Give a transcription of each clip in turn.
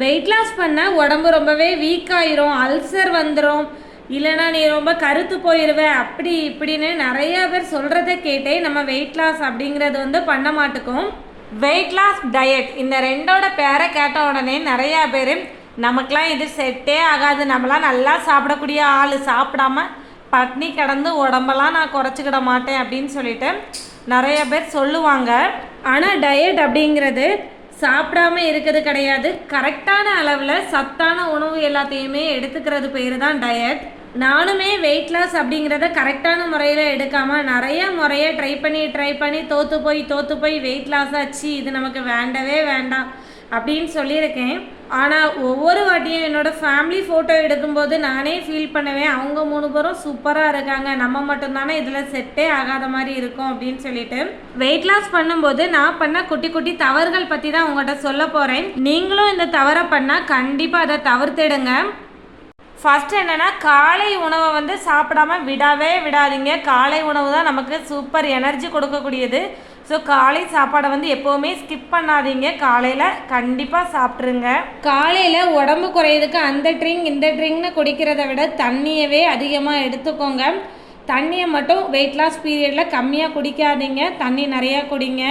Weight loss பண்ணால் உடம்பு ரொம்பவே வீக் ஆயிரும் அல்சர் வந்துடும் இல்லைனா நீ ரொம்ப கருத்து போயிடுவ அப்படி இப்படின்னு நிறைய பேர் சொல்கிறத கேட்டே நம்ம வெயிட் லாஸ் அப்படிங்கிறது வந்து பண்ண மாட்டுக்கும். வெயிட் லாஸ் டயட் இந்த ரெண்டோட பேரை கேட்ட உடனே நிறையா பேர் நமக்கெலாம் இது செட்டே ஆகாது. நம்மளாம் நல்லா சாப்பிடக்கூடிய ஆள். சாப்பிடாம பட்னி கிடந்து உடம்பெல்லாம் நான் குறைச்சிக்கிட மாட்டேன். அப்படின்னு சொல்லிட்டு நிறைய பேர் சொல்லுவாங்க. ஆனால் டயட் அப்படிங்கிறது சாப்பிடாம இருக்கிறது கிடையாது. கரெக்டான அளவில் சத்தான உணவு எல்லாத்தையுமே எடுத்துக்கிறது பேர் தான் டயட் நானுமே வெயிட் லாஸ் அப்படிங்கிறத கரெக்டான முறையில் எடுக்காமல் நிறைய முறையை ட்ரை பண்ணி ட்ரை பண்ணி தோற்று போய் தோற்று போய் வெயிட் லாஸ் ஆச்சு. இது நமக்கு வேண்டவே வேண்டாம் அப்படின்னு சொல்லியிருக்கேன். ஆனால் ஒவ்வொரு வாட்டியும் என்னோடய ஃபேமிலி ஃபோட்டோ எடுக்கும்போது நானே ஃபீல் பண்ணுவேன். அவங்க மூணு பேரும் சூப்பராக இருக்காங்க. நம்ம மட்டும்தானே இதில் செட்டே ஆகாத மாதிரி இருக்கும் அப்படின்னு சொல்லிட்டு. வெயிட் லாஸ் பண்ணும்போது நான் பண்ண குட்டி குட்டி தவறுகள் பற்றி தான் உங்கள்கிட்ட சொல்ல போகிறேன் நீங்களும் இந்த தவறை பண்ணால் கண்டிப்பாக அதை தவிர்த்திடுங்க. ஃபஸ்ட் என்னென்னா காலை உணவை வந்து சாப்பிடாம விடவே விடாதீங்க. காலை உணவு தான் நமக்கு சூப்பர் எனர்ஜி கொடுக்கக்கூடியது. ஸோ காலை சாப்பாடை வந்து எப்போவுமே ஸ்கிப் பண்ணாதீங்க. காலையில் கண்டிப்பாக சாப்பிட்ருங்க காலையில் உடம்பு குறையிறதுக்கு அந்த ட்ரிங்க் இந்த ட்ரிங்க்னு குடிக்கிறத விட தண்ணியவே அதிகமாக எடுத்துக்கோங்க. தண்ணியை மட்டும் வெயிட் லாஸ் பீரியடில் கம்மியாக குடிக்காதீங்க. தண்ணி நிறையா குடிங்க.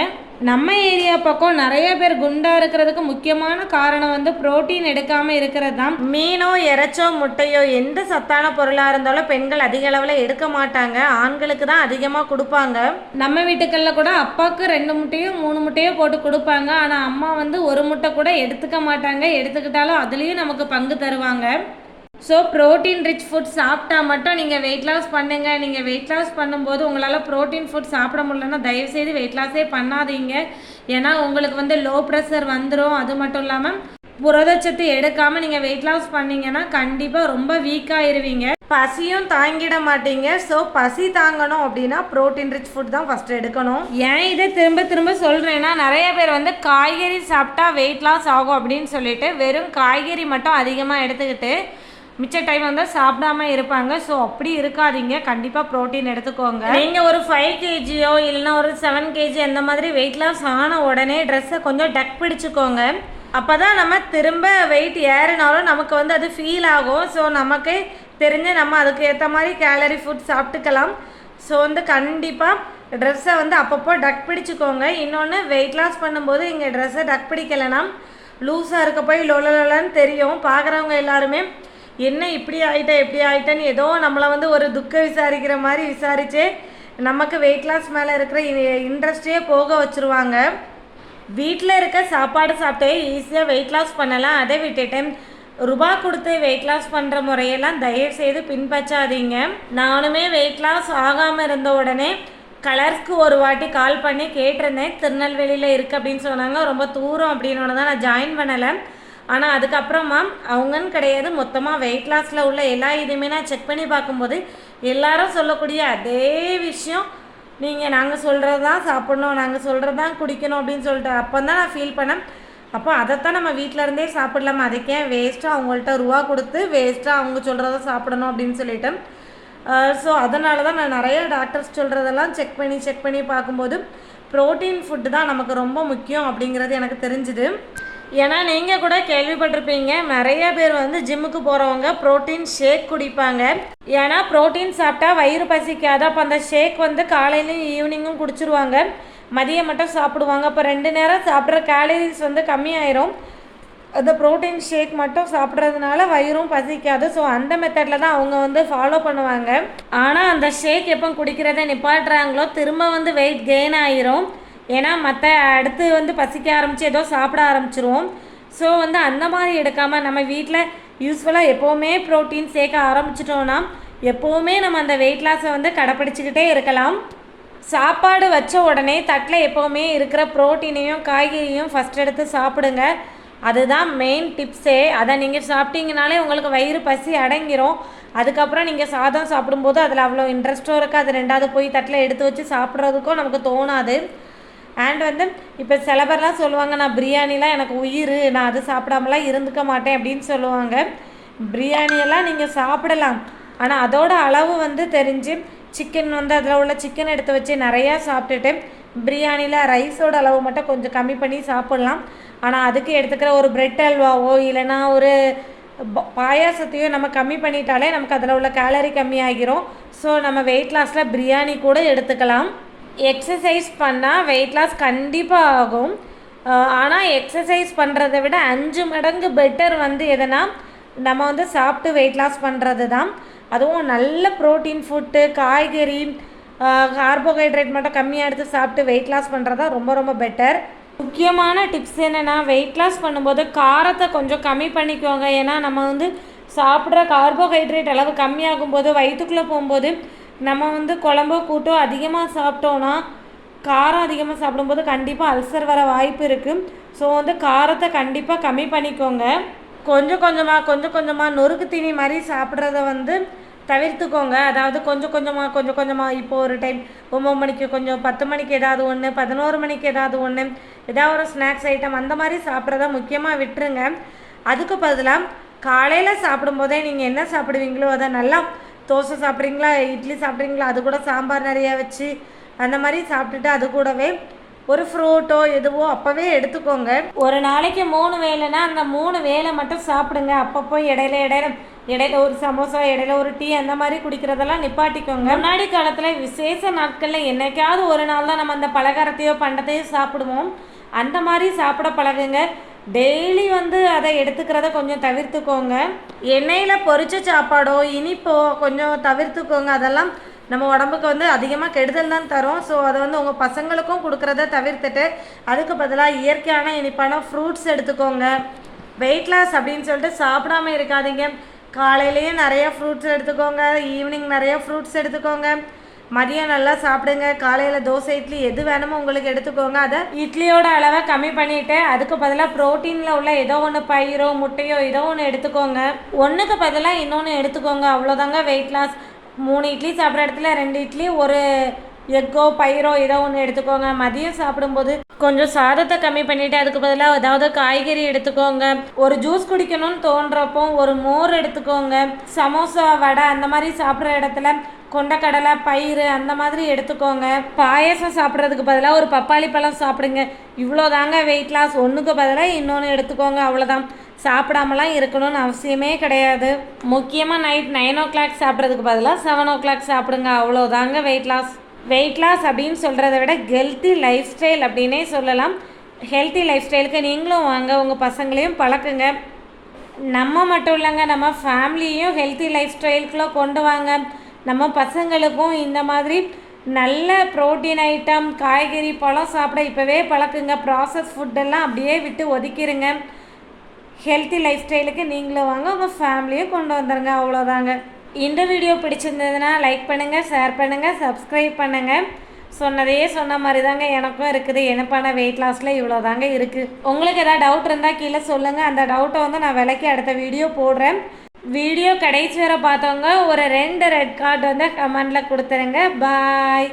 நம்ம ஏரியா பக்கம் நிறைய பேர் குண்டாக இருக்கிறதுக்கு முக்கியமான காரணம் வந்து புரோட்டீன் எடுக்காமல் இருக்கிறது தான். மீனோ இறைச்சோ முட்டையோ எந்த சத்தான பொருளாக இருந்தாலும் பெண்கள் அதிக அளவில் எடுக்க மாட்டாங்க. ஆண்களுக்கு தான் அதிகமாக கொடுப்பாங்க. நம்ம வீட்டுகளில் கூட அப்பாவுக்கு ரெண்டு முட்டையோ மூணு முட்டையோ போட்டு கொடுப்பாங்க. ஆனால் அம்மா வந்து ஒரு முட்டை கூட எடுத்துக்க மாட்டாங்க. எடுத்துக்கிட்டாலும் அதுலேயும் நமக்கு பங்கு தருவாங்க. ஸோ ப்ரோட்டீன் ரிச் ஃபுட் சாப்பிட்டா மட்டும் நீங்கள் வெயிட் லாஸ் பண்ணுங்கள் நீங்கள் வெயிட் லாஸ் பண்ணும்போது உங்களால் ப்ரோட்டீன் ஃபுட் சாப்பிட முடியலன்னா தயவுசெய்து வெயிட் லாஸே பண்ணாதீங்க. ஏன்னா உங்களுக்கு வந்து லோ ப்ரெஷர் வந்துடும் அது மட்டும் இல்லாமல் புரதச்சத்து எடுக்காமல் நீங்கள் வெயிட் லாஸ் பண்ணீங்கன்னா கண்டிப்பாக ரொம்ப வீக்காகிருவீங்க பசியும் தாங்கிட மாட்டீங்க. ஸோ பசி தாங்கணும் அப்படின்னா ப்ரோட்டீன் ரிச் ஃபுட் தான் ஃபஸ்ட்டு எடுக்கணும். ஏன் இதை திரும்ப திரும்ப சொல்கிறேன்னா நிறைய பேர் வந்து காய்கறி சாப்பிட்டா வெயிட் லாஸ் ஆகும் அப்படின்னு சொல்லிட்டு வெறும் காய்கறி மட்டும் அதிகமாக எடுத்துக்கிட்டு மிச்ச டைம் வந்து சாப்பிடாம இருப்பாங்க. ஸோ அப்படி இருக்காதீங்க. கண்டிப்பாக ப்ரோட்டீன் எடுத்துக்கோங்க. நீங்கள் ஒரு ஃபைவ் கேஜியோ இல்லைன்னா ஒரு செவன் கேஜி அந்த மாதிரி வெயிட் லாஸ் ஆன உடனே ட்ரெஸ்ஸை கொஞ்சம் டக் பிடிச்சிக்கோங்க. அப்போ தான் நம்ம திரும்ப வெயிட் ஏறினாலும் நமக்கு வந்து அது ஃபீல் ஆகும். ஸோ நமக்கு தெரிஞ்சு நம்ம அதுக்கு ஏற்ற மாதிரி கேலரி ஃபுட் சாப்பிட்டுக்கலாம். ஸோ வந்து கண்டிப்பாக ட்ரெஸ்ஸை வந்து அப்பப்போ டக் பிடிச்சிக்கோங்க. இன்னொன்று வெயிட் லாஸ் பண்ணும்போது இங்கே ட்ரெஸ்ஸை டக் பிடிக்கலைன்னா லூஸாக இருக்க போய் லொலலன்னு தெரியும். பார்க்குறவங்க எல்லாருமே என்ன இப்படி ஆயிட்ட எப்படி ஆயிட்டேன்னு ஏதோ நம்மளை வந்து ஒரு துக்க விசாரிக்கிற மாதிரி விசாரித்து நமக்கு வெயிட் லாஸ் மேலே இருக்கிற இன்ட்ரெஸ்டே போக வச்சுருவாங்க. வீட்டில் இருக்க சாப்பாடு சாப்பிட்டே ஈஸியாக வெயிட் லாஸ் பண்ணலாம். அதை விட்டுட்டேன். ரூபா கொடுத்து வெயிட் லாஸ் பண்ணுற முறையெல்லாம் தயவு செய்து பின்பற்றாதீங்க. நானுமே வெயிட் லாஸ் ஆகாமல் இருந்த உடனே கலர்ஸ்க்கு ஒரு வாட்டி கால் பண்ணி கேட்டிருந்தேன். திருநெல்வேலியில் இருக்குது அப்படின்னு சொன்னாங்க. ரொம்ப தூரம் அப்படின்னு தான் நான் ஜாயின் பண்ணலை. ஆனால் அதுக்கப்புறமா அவங்கன்னு கிடையாது. மொத்தமாக வெயிட் லாஸில் உள்ள எல்லா இதுவுமே நான் செக் பண்ணி பார்க்கும்போது எல்லாரும் சொல்லக்கூடிய அதே விஷயம். நீங்கள் நாங்கள் சொல்கிறது தான் சாப்பிட்ணும் நாங்கள் சொல்கிறது தான் குடிக்கணும் அப்படின்னு சொல்லிட்டு அப்போ தான் நான் ஃபீல் பண்ணேன். அப்போ அதைத்தான் நம்ம வீட்டில் இருந்தே சாப்பிடலாமா? அதுக்கே வேஸ்ட்டாக அவங்கள்ட்ட ரூபா கொடுத்து வேஸ்ட்டாக அவங்க சொல்கிறத சாப்பிடணும் அப்படின்னு சொல்லிட்டு ஸோ அதனால தான் நான் நிறைய டாக்டர்ஸ் சொல்கிறதெல்லாம் செக் பண்ணி செக் பண்ணி பார்க்கும்போது ப்ரோட்டீன் ஃபுட்டு தான் நமக்கு ரொம்ப முக்கியம் அப்படிங்கிறது எனக்கு தெரிஞ்சுது. ஏன்னா நீங்கள் கூட கேள்விப்பட்டிருப்பீங்க நிறைய பேர் வந்து ஜிம்முக்கு போகிறவங்க ப்ரோட்டீன் ஷேக் குடிப்பாங்க. ஏன்னா ப்ரோட்டீன் சாப்பிட்டா வயிறு பசிக்காது. அப்போ அந்த ஷேக் வந்து காலையிலையும் ஈவினிங்கும் குடிச்சிருவாங்க. மதியம் மட்டும் சாப்பிடுவாங்க. அப்போ ரெண்டு நேரம் சாப்பிட்ற கேலரிஸ் வந்து கம்மியாயிரும். அந்த ப்ரோட்டீன் ஷேக் மட்டும் சாப்பிட்றதுனால வயிறும் பசிக்காது. ஸோ அந்த மெத்தடில் தான் அவங்க வந்து ஃபாலோ பண்ணுவாங்க. ஆனால் அந்த ஷேக் எப்போ குடிக்கிறத நிப்பாட்டுறாங்களோ திரும்ப வந்து வெயிட் கெயின் ஆயிரும். ஏன்னா மற்ற அடுத்து வந்து பசிக்க ஆரம்பித்து ஏதோ சாப்பிட ஆரம்பிச்சிருவோம். ஸோ வந்து அந்த மாதிரி எடுக்காமல் நம்ம வீட்டில் யூஸ்ஃபுல்லாக எப்போவுமே ப்ரோட்டீன் சேர்க்க ஆரம்பிச்சிட்டோன்னா எப்போவுமே நம்ம அந்த வெயிட் லாஸை வந்து கடைப்பிடிச்சிக்கிட்டே இருக்கலாம். சாப்பாடு வச்ச உடனே தட்டில் எப்போவுமே இருக்கிற ப்ரோட்டீனையும் காய்கறியும் ஃபஸ்ட் எடுத்து சாப்பிடுங்க. அதுதான் மெயின் டிப்ஸே அதை நீங்கள் சாப்பிட்டீங்கனாலே உங்களுக்கு வயிறு பசி அடங்கிரும். அதுக்கப்புறம் நீங்கள் சாதம் சாப்பிடும்போது அதில் அவ்வளோ இன்ட்ரெஸ்ட்டும் இருக்காது. ரெண்டாவது போய் தட்டில் எடுத்து வச்சு சாப்பிட்றதுக்கும் நமக்கு தோணாது. அண்ட் வந்து இப்போ சில பேர்லாம் சொல்லுவாங்க நான் பிரியாணிலாம் எனக்கு உயிர் நான் அது சாப்பிடாமலாம் இருந்துக்க மாட்டேன் அப்படின்னு சொல்லுவாங்க. பிரியாணியெல்லாம் நீங்கள் சாப்பிடலாம். ஆனால் அதோட அளவு வந்து தெரிஞ்சு சிக்கன் வந்து அதில் உள்ள சிக்கன் எடுத்து வச்சு நிறையா சாப்பிட்டுட்டு பிரியாணியில் ரைஸோட அளவு மட்டும் கொஞ்சம் கம்மி பண்ணி சாப்பிட்லாம். ஆனால் அதுக்கு எடுத்துக்கிற ஒரு பிரெட் அல்வாவோ இல்லைன்னா ஒரு பாயாசத்தையோ நம்ம கம்மி பண்ணிட்டாலே நமக்கு அதில் உள்ள கேலரி கம்மியாகிரும். ஸோ நம்ம வெயிட் லாஸில் பிரியாணி கூட எடுத்துக்கலாம். எக்ஸசைஸ் பண்ணால் வெயிட் லாஸ் கண்டிப்பாக ஆகும். ஆனால் எக்ஸசைஸ் பண்ணுறத விட அஞ்சு மடங்கு பெட்டர் வந்து எதனா நம்ம வந்து சாப்பிட்டு வெயிட் லாஸ் பண்ணுறது தான் அதுவும் நல்ல ப்ரோட்டீன் ஃபுட்டு காய்கறி கார்போஹைட்ரேட் மட்டும் கம்மியாக எடுத்து சாப்பிட்டு வெயிட் லாஸ் பண்ணுறதா ரொம்ப ரொம்ப பெட்டர் முக்கியமான டிப்ஸ் என்னென்னா வெயிட் லாஸ் பண்ணும்போது காரத்தை கொஞ்சம் கம்மி பண்ணிக்கோங்க. ஏன்னா நம்ம வந்து சாப்பிட்ற கார்போஹைட்ரேட் அளவு கம்மியாகும் போது வயிற்றுக்குள்ளே போகும்போது நம்ம வந்து குழம்போ கூட்டோ அதிகமாக சாப்பிட்டோன்னா காரம் அதிகமாக சாப்பிடும்போது கண்டிப்பாக அல்சர் வர வாய்ப்பு இருக்குது ஸோ வந்து காரத்தை கண்டிப்பாக கம்மி பண்ணிக்கோங்க. கொஞ்சம் கொஞ்சமாக கொஞ்சம் கொஞ்சமாக நொறுக்கு தீனி மாதிரி சாப்பிட்றத வந்து தவிர்த்துக்கோங்க. அதாவது கொஞ்சம் கொஞ்சமாக கொஞ்சம் கொஞ்சமாக இப்போ ஒரு டைம் ஒம்பது மணிக்கு கொஞ்சம் பத்து மணிக்கு ஏதாவது ஒன்று பதினோரு மணிக்கு ஏதாவது ஒன்று ஏதாவது ஒரு ஸ்நாக்ஸ் ஐட்டம் அந்த மாதிரி சாப்பிட்றத முக்கியமாக விட்டுருங்க. அதுக்கு பதிலாக காலையில் சாப்பிடும்போதே நீங்கள் என்ன சாப்பிடுவீங்களோ அதை நல்லா தோசை சாப்பிட்றீங்களா? இட்லி சாப்பிட்றீங்களா? அது கூட சாம்பார் நிறையா வச்சு அந்த மாதிரி சாப்பிட்டுட்டு அது கூடவே ஒரு ஃப்ரூட்டோ எதுவோ அப்போவே எடுத்துக்கோங்க. ஒரு நாளைக்கு மூணு வேலைன்னா அந்த மூணு வேலை மட்டும் சாப்பிடுங்க. அப்பப்போ இடையில இடையில இடையில ஒரு சமோசா இடையில ஒரு டீ அந்த மாதிரி குடிக்கிறதெல்லாம் நிப்பாட்டிக்கோங்க. முன்னாடி காலத்தில் விசேஷ நாட்களில் என்னைக்காவது ஒரு நாள் தான் நம்ம அந்த பலகாரத்தையோ பண்டத்தையோ சாப்பிடுவோம். அந்த மாதிரி சாப்பிட பழகுங்க. டெய்லி வந்து அதை எடுத்துக்கிறத கொஞ்சம் தவிர்த்துக்கோங்க. எண்ணெயில் பொரிச்ச சாப்பாடோ இனிப்போ கொஞ்சம் தவிர்த்துக்கோங்க. அதெல்லாம் நம்ம உடம்புக்கு வந்து அதிகமாக கெடுதல் தான் தரும். ஸோ அதை வந்து உங்கள் பசங்களுக்கும் கொடுக்குறத தவிர்த்துட்டு அதுக்கு பதிலாக இயற்கையான இனிப்பான ஃப்ரூட்ஸ் எடுத்துக்கோங்க. வெயிட் லாஸ் அப்படின்னு சொல்லிட்டு சாப்பிடாம இருக்காதீங்க. காலையிலேயே நிறைய ஃப்ரூட்ஸ் எடுத்துக்கோங்க. ஈவினிங் நிறைய ஃப்ரூட்ஸ் எடுத்துக்கோங்க. மதியம் நல்லா சாப்பிடுங்க. காலையில் தோசை இட்லி எது வேணுமோ உங்களுக்கு எடுத்துக்கோங்க அதை இட்லியோட அளவை கம்மி பண்ணிவிட்டு அதுக்கு பதிலாக ப்ரோட்டீனில் உள்ள ஏதோ ஒன்று பயிரோ முட்டையோ ஏதோ ஒன்று எடுத்துக்கோங்க. ஒன்றுக்கு பதிலாக இன்னொன்று எடுத்துக்கோங்க. அவ்வளோதாங்க வெயிட் லாஸ் மூணு இட்லி சாப்பிட்ற இடத்துல ரெண்டு இட்லி ஒரு எக்கோ பயிரோ ஏதோ ஒன்று எடுத்துக்கோங்க. மதியம் சாப்பிடும்போது கொஞ்சம் சாதத்தை கம்மி பண்ணிவிட்டு அதுக்கு பதிலாக ஏதாவது காய்கறி எடுத்துக்கோங்க. ஒரு ஜூஸ் குடிக்கணும்னு தோன்றப்போ ஒரு மோர் எடுத்துக்கோங்க. சமோசா வடை அந்த மாதிரி சாப்பிட்ற இடத்துல கொண்டக்கடலை பயிறு அந்த மாதிரி எடுத்துக்கோங்க. பாயசம் சாப்பிட்றதுக்கு பதிலாக ஒரு பப்பாளி பழம் சாப்பிடுங்க. இவ்வளோதாங்க வெயிட் லாஸ் ஒன்றுக்கு பதிலாக இன்னொன்று எடுத்துக்கோங்க. அவ்வளோதான் சாப்பிடாமலாம் இருக்கணும்னு அவசியமே கிடையாது. முக்கியமாக நைட் நைன் ஓ கிளாக் சாப்பிட்றதுக்கு பதிலாக செவன் ஓ கிளாக் சாப்பிடுங்க. அவ்வளோதாங்க வெயிட் லாஸ் வெயிட் லாஸ் அப்படின்னு சொல்கிறத விட ஹெல்த்தி லைஃப் ஸ்டைல் அப்படின்னே சொல்லலாம். ஹெல்த்தி லைஃப் ஸ்டைலுக்கு நீங்களும் வாங்க உங்கள் பசங்களையும் பழக்குங்க. நம்ம மட்டும் இல்லைங்க நம்ம ஃபேமிலியும் ஹெல்த்தி லைஃப் ஸ்டைலுக்குள்ளே கொண்டு வாங்க. நம்ம பசங்களுக்கும் இந்த மாதிரி நல்ல ப்ரோட்டீன் ஐட்டம் காய்கறி பழம் சாப்பிட இப்போவே பழக்குங்க. ப்ராசஸ் ஃபுட்டெல்லாம் அப்படியே விட்டு ஒதுக்கிடுங்க ஹெல்த்தி லைஃப் ஸ்டைலுக்கு நீங்களும் வாங்க உங்கள் ஃபேமிலியும் கொண்டு வந்துடுங்க அவ்வளோதாங்க இந்த வீடியோ பிடிச்சிருந்ததுன்னா லைக் பண்ணுங்கள் ஷேர் பண்ணுங்கள் சப்ஸ்கிரைப் பண்ணுங்கள் சொன்னதையே சொன்ன மாதிரி தாங்க எனக்கும் இருக்குது. எனப்பான வெயிட் லாஸில் இவ்வளோ தாங்க இருக்குது உங்களுக்கு ஏதாவது டவுட் இருந்தால் கீழே சொல்லுங்கள் அந்த டவுட்டை வந்து நான் விலைக்கு அடுத்த வீடியோ போடுறேன். வீடியோ கடைசி வரை பார்த்தவங்க ஒரு ரெண்டு ரெட் கார்டு வந்து கமெண்டில் கொடுத்துருங்க. பாய்